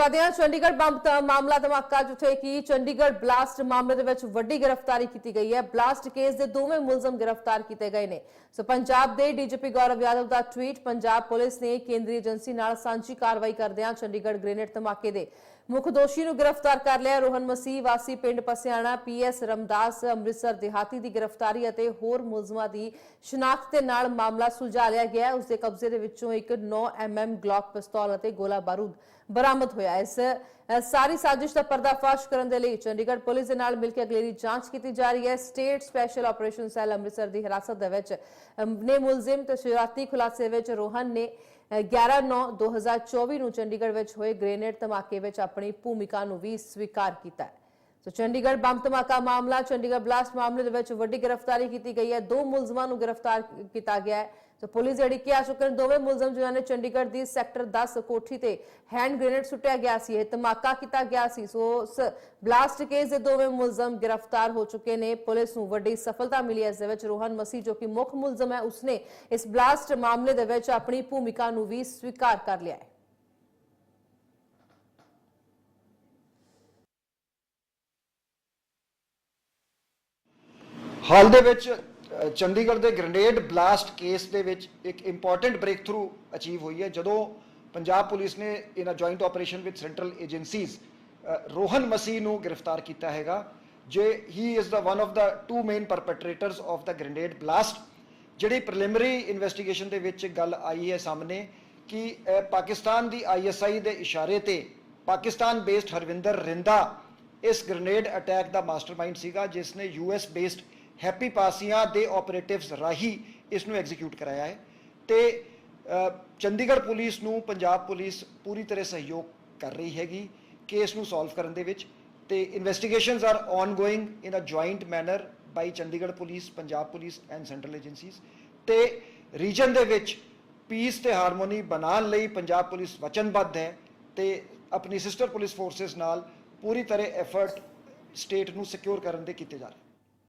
ਵਧਿਆ ਚੰਡੀਗੜ੍ਹ ਬੰਬ ਮਾਮਲਾ ਧਮਾਕਾ, ਜਿੱਥੇ ਕਿ ਚੰਡੀਗੜ੍ਹ ਬਲਾਸਟ ਮਾਮਲੇ ਦੇ ਵਿੱਚ ਵੱਡੀ ਗ੍ਰਿਫਤਾਰੀ ਕੀਤੀ ਗਈ ਹੈ। ਬਲਾਸਟ ਕੇਸ ਦੇ ਦੋਵੇਂ ਮੁਲਜ਼ਮ ਗ੍ਰਿਫਤਾਰ ਕੀਤੇ ਗਏ ਨੇ। ਸੋ ਪੰਜਾਬ ਦੇ ਡੀਜੀਪੀ ਗੌਰਵ ਯਾਦਵ ਦਾ ਟਵੀਟ, ਪੰਜਾਬ ਪੁਲਿਸ ਨੇ ਕੇਂਦਰੀ ਏਜੰਸੀ ਨਾਲ ਸਾਂਝੀ ਕਾਰਵਾਈ ਕਰਦਿਆਂ ਚੰਡੀਗੜ੍ਹ ਗ੍ਰੇਨੇਡ ਧਮਾਕੇ ਦੇ ਮੁੱਖ ਦੋਸ਼ੀ ਨੂੰ ਗ੍ਰਿਫਤਾਰ ਕਰ ਲਿਆ। ਰੋਹਨ ਮਸੀਹ, ਵਾਸੀ ਪਿੰਡ ਪਸਿਆਣਾ, ਪੀਐਸ ਰਮਦਾਸ, ਅੰਮ੍ਰਿਤਸਰ ਦਿਹਾਤੀ ਦੀ ਗ੍ਰਿਫਤਾਰੀ ਅਤੇ ਹੋਰ ਮੁਲਜ਼ਮਾਂ ਦੀ ਸ਼ਨਾਖਤ ਦੇ ਨਾਲ ਮਾਮਲਾ ਸੁਲਝਾ ਲਿਆ ਗਿਆ ਹੈ। ਉਸ ਦੇ ਕਬਜ਼ੇ ਦੇ ਵਿੱਚੋਂ ਇੱਕ 9 ਐਮਐਮ ਗਲੌਕ ਪਿਸਤੌਲ ਅਤੇ ਗੋਲਾ ਬਾਰੂਦ ਬਰਾਮਦ ਹੋਇਆ ਹੈ। ਇਸ ਸਾਰੀ ਸਾਜ਼ਿਸ਼ ਦਾ ਪਰਦਾਫਾਸ਼ ਕਰਨ ਦੇ ਲਈ ਚੰਡੀਗੜ੍ਹ ਪੁਲਿਸ ਦੇ ਨਾਲ ਮਿਲ ਕੇ ਅਗਲੇਰੀ ਜਾਂਚ ਕੀਤੀ ਜਾ ਰਹੀ ਹੈ state special operation cell Amritsar ਦੀ ਹਿਰਾਸਤ ਦੇ ਵਿੱਚ ਨੇ ਮੁਲਜ਼ਮ ਤੇ ਸ਼ੁਰੂਆਤੀ ਖੁਲਾਸੇ ਵਿੱਚ ਰੋਹਨ ਨੇ 11/9/2024 ਨੂੰ ਚੰਡੀਗੜ੍ਹ ਵਿੱਚ ਹੋਏ ਗ੍ਰੇਨੇਡ ਧਮਾਕੇ ਵਿੱਚ ਆਪਣੀ ਭੂਮਿਕਾ ਨੂੰ ਵੀ ਸਵੀਕਾਰ ਕੀਤਾ ਹੈ ਸੋ ਚੰਡੀਗੜ੍ਹ ਬੰਬ ਧਮਾਕਾ ਮਾਮਲਾ, ਚੰਡੀਗੜ੍ਹ ਬਲਾਸਟ ਮਾਮਲੇ ਦੇ ਵਿੱਚ ਵੱਡੀ ਗ੍ਰਿਫਤਾਰੀ ਕੀਤੀ ਗਈ ਹੈ। ਦੋ ਮੁਲਜ਼ਮਾਂ ਨੂੰ ਗ੍ਰਿਫਤਾਰ ਕੀਤਾ ਗਿਆ ਹੈ। ਸੋ ਪੁਲਿਸ ਜਿਹੜੀ ਕਿ ਆ ਚੁੱਕੇ ਨੇ, ਦੋਵੇਂ ਮੁਲਜ਼ਮ ਜਿਨ੍ਹਾਂ ਨੇ ਚੰਡੀਗੜ੍ਹ ਦੀ ਸੈਕਟਰ 10 ਕੋਠੀ ਤੇ ਹੈਂਡ ਗ੍ਰੇਨੇਡ ਸੁੱਟਿਆ ਗਿਆ ਸੀ। ਇਹ ਧਮਾਕਾ ਕੀਤਾ ਗਿਆ ਸੀ। ਸੋ ਉਸ ਬਲਾਸਟ ਕੇਸ ਦੇ ਦੋਵੇਂ ਮੁਲਜ਼ਮ ਗ੍ਰਿਫਤਾਰ ਹੋ ਚੁੱਕੇ ਨੇ। ਪੁਲਿਸ ਨੂੰ ਵੱਡੀ ਸਫਲਤਾ ਮਿਲੀ ਹੈ ਇਸ ਦੇ ਵਿੱਚ। ਰੋਹਨ ਮਸੀਹ ਜੋ ਕਿ ਮੁੱਖ ਮੁਲਜ਼ਮ ਹੈ, ਉਸਨੇ ਇਸ ਬਲਾਸਟ ਮਾਮਲੇ ਦੇ ਵਿੱਚ ਆਪਣੀ ਭੂਮਿਕਾ ਨੂੰ ਵੀ ਸਵੀਕਾਰ ਕਰ ਲਿਆ ਹੈ। ਹਾਲ ਦੇ ਵਿੱਚ ਚੰਡੀਗੜ੍ਹ ਦੇ ਗ੍ਰੇਨੇਡ ਬਲਾਸਟ ਕੇਸ ਦੇ ਵਿੱਚ ਇੱਕ ਇੰਪੋਰਟੈਂਟ ਬ੍ਰੇਕ ਥਰੂ ਅਚੀਵ ਹੋਈ ਹੈ, ਜਦੋਂ ਪੰਜਾਬ ਪੁਲਿਸ ਨੇ in a joint operation with central agencies Rohan Masih ਨੂੰ ਗ੍ਰਿਫਤਾਰ ਕੀਤਾ ਹੈਗਾ, ਜੇ he is the one of the two main perpetrators of the grenade blast ਜਿਹੜੀ ਪ੍ਰੀਲਿਮਿਨਰੀ ਇਨਵੈਸਟੀਗੇਸ਼ਨ ਦੇ ਵਿੱਚ ਗੱਲ ਆਈ ਹੈ ਸਾਹਮਣੇ ਕਿ ਪਾਕਿਸਤਾਨ ਦੀ ਆਈਐਸਆਈ ਦੇ ਇਸ਼ਾਰੇ ਤੇ ਪਾਕਿਸਤਾਨ ਬੇਸਡ ਹਰਵਿੰਦਰ ਰਿੰਦਾ, ਇਸ ਗ੍ਰੇਨੇਡ ਅਟੈਕ ਦਾ ਮਾਸਟਰਮਾਈਂਡ ਸੀਗਾ, ਜਿਸ ਨੇ ਯੂਐਸ ਬੇਸਡ ਹੈਪੀ ਪਾਸੀਆਂ ਦੇ ਆਪਰੇਟਿਵਸ ਰਾਹੀਂ ਇਸ ਨੂੰ ਐਗਜ਼ੀਕਿਊਟ ਕਰਾਇਆ ਹੈ ਤੇ ਚੰਡੀਗੜ੍ਹ ਪੁਲਿਸ ਨੂੰ ਪੰਜਾਬ ਪੁਲਿਸ ਪੂਰੀ ਤਰ੍ਹਾਂ ਸਹਿਯੋਗ ਕਰ ਰਹੀ ਹੈਗੀ ਕੇਸ ਨੂੰ ਸੋਲਵ ਕਰਨ ਦੇ ਵਿੱਚ ਤੇ investigations are ongoing in a joint manner by Chandigarh police, Punjab police and central agencies ਤੇ ਰੀਜਨ ਦੇ ਵਿੱਚ ਪੀਸ ਤੇ ਹਾਰਮੋਨੀ ਬਣਾਉਣ ਲਈ ਪੰਜਾਬ ਪੁਲਿਸ ਵਚਨਬੱਧ ਹੈ ਤੇ ਆਪਣੀ ਸਿਸਟਰ ਪੁਲਿਸ ਫੋਰਸਸ ਨਾਲ ਪੂਰੀ ਤਰ੍ਹਾਂ ਐਫਰਟ ਸਟੇਟ ਨੂੰ ਸਿਕਿਉਰ ਕਰਨ ਦੇ ਕੀਤੇ ਜਾ ਰਹੇ